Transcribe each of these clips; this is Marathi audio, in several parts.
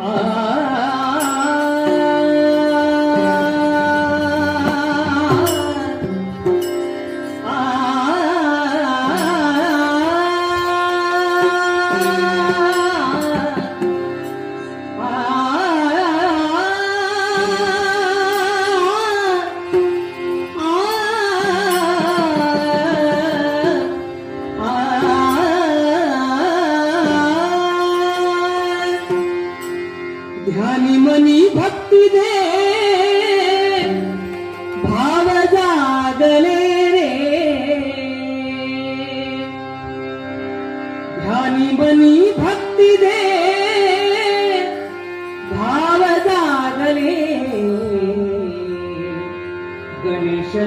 Ah.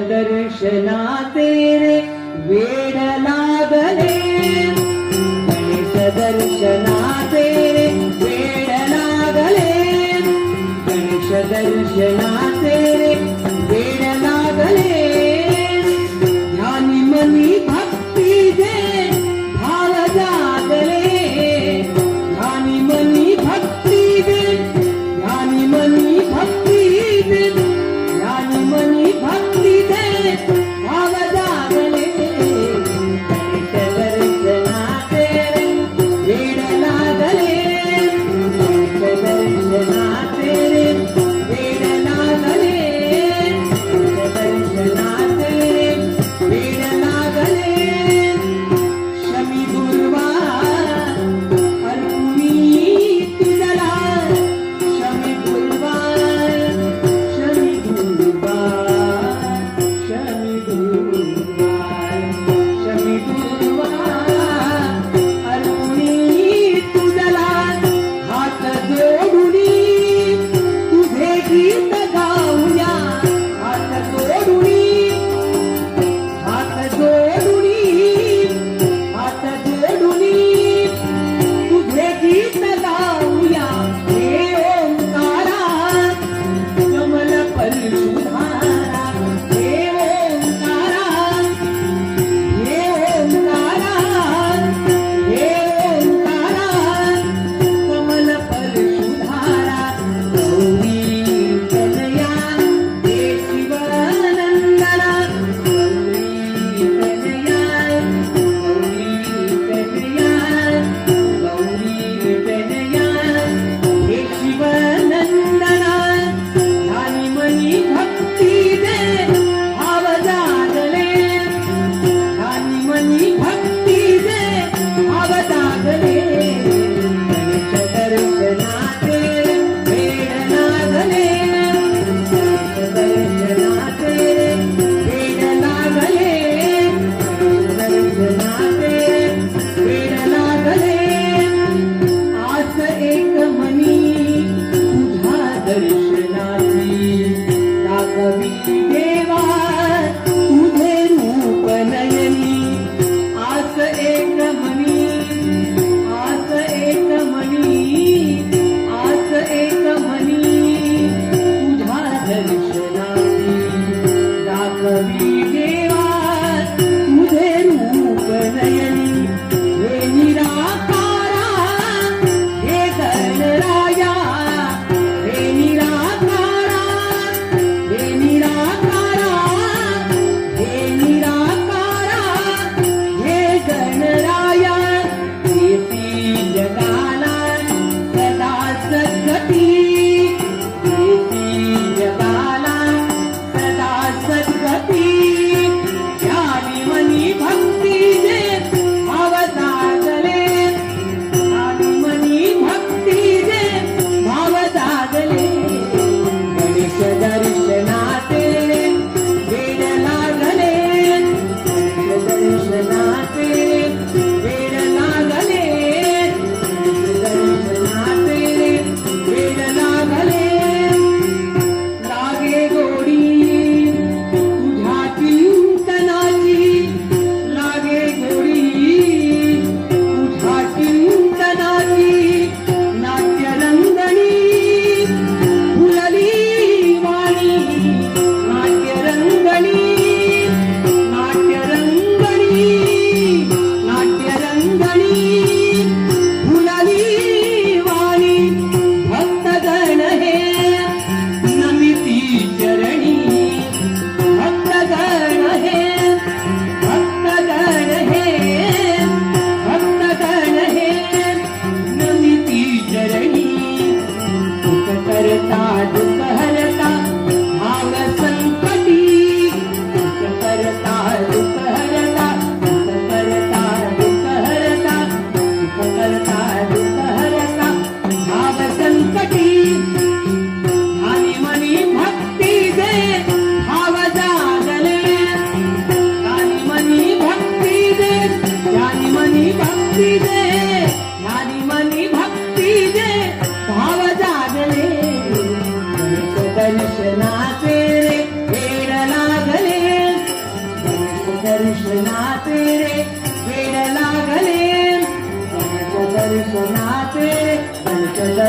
दर्शनाते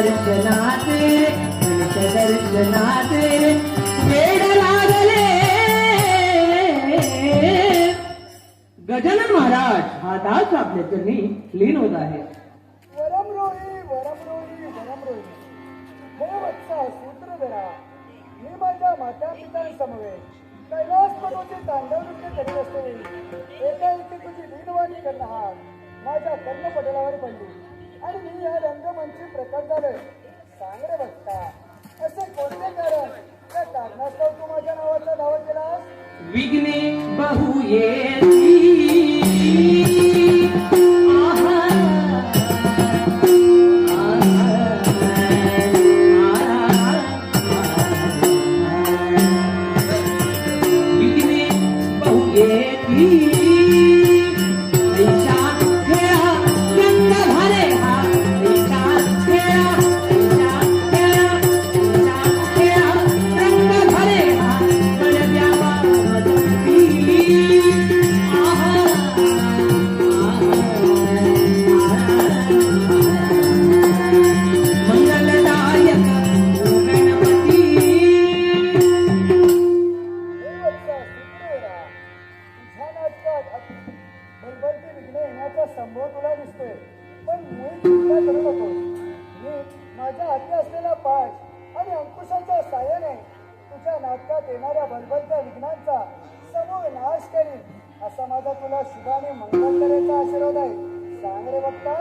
दर्शनाचे गणेश वेड लागले. गजानन महाराज हा दास आपल्या चरणी लीन होत आहे. वरमरोही वरमरोही वरमरोही हे वत्सा सूत्रधरा मी माझ्या माता पितांसमवेत कैलास पर्वती तांडव नृत्य करीत असते. एकाएकी तुझी लीनवाणी करणार माझ्या कर्णपटलावर पडली आणि मी या रंगमंची प्रकट झालोय. सांग रे बघता. असे कोणते कारण? त्या कारणास्तव तू माझ्या नावाचा दावा केलास? विघ्ने बहु ये तुझ्या नाटकात येणाऱ्या भलभलत्या विघ्नांचा समूळ नाश करीन. असा माझा तुला शुभाने मंगल करायचा आशीर्वाद आहे. सांग रे बघता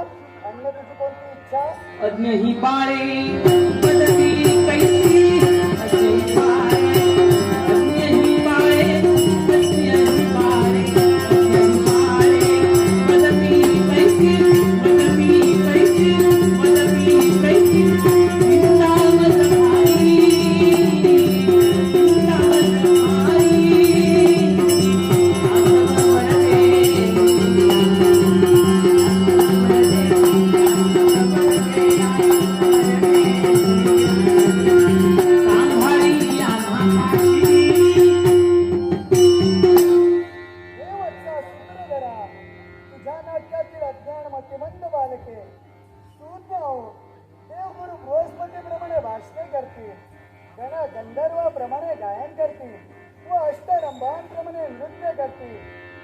अन्य तुझी कोणती इच्छा? अज्ञ ही बाळे व अष्टरंभांप्रमाणे नृत्य करतील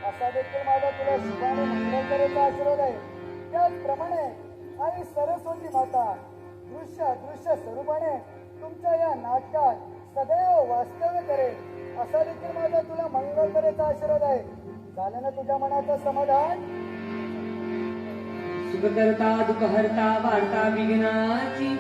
असा देखील माझा तुला शिवाने मंगलकरेचा आशीर्वाद आहे. त्याचप्रमाणे आई सरस्वती माता दृश्य अदृश्य स्वरूपाने तुमच्या या नाटकात सदैव वास्तव्य करेल. असा देखील माझा तुला मंगलकरेचा आशीर्वाद आहे. झालं ना तुझ्या मनाचं समाधान? सुखकर्ता दुःखहर्ता वार्ता विघ्नाची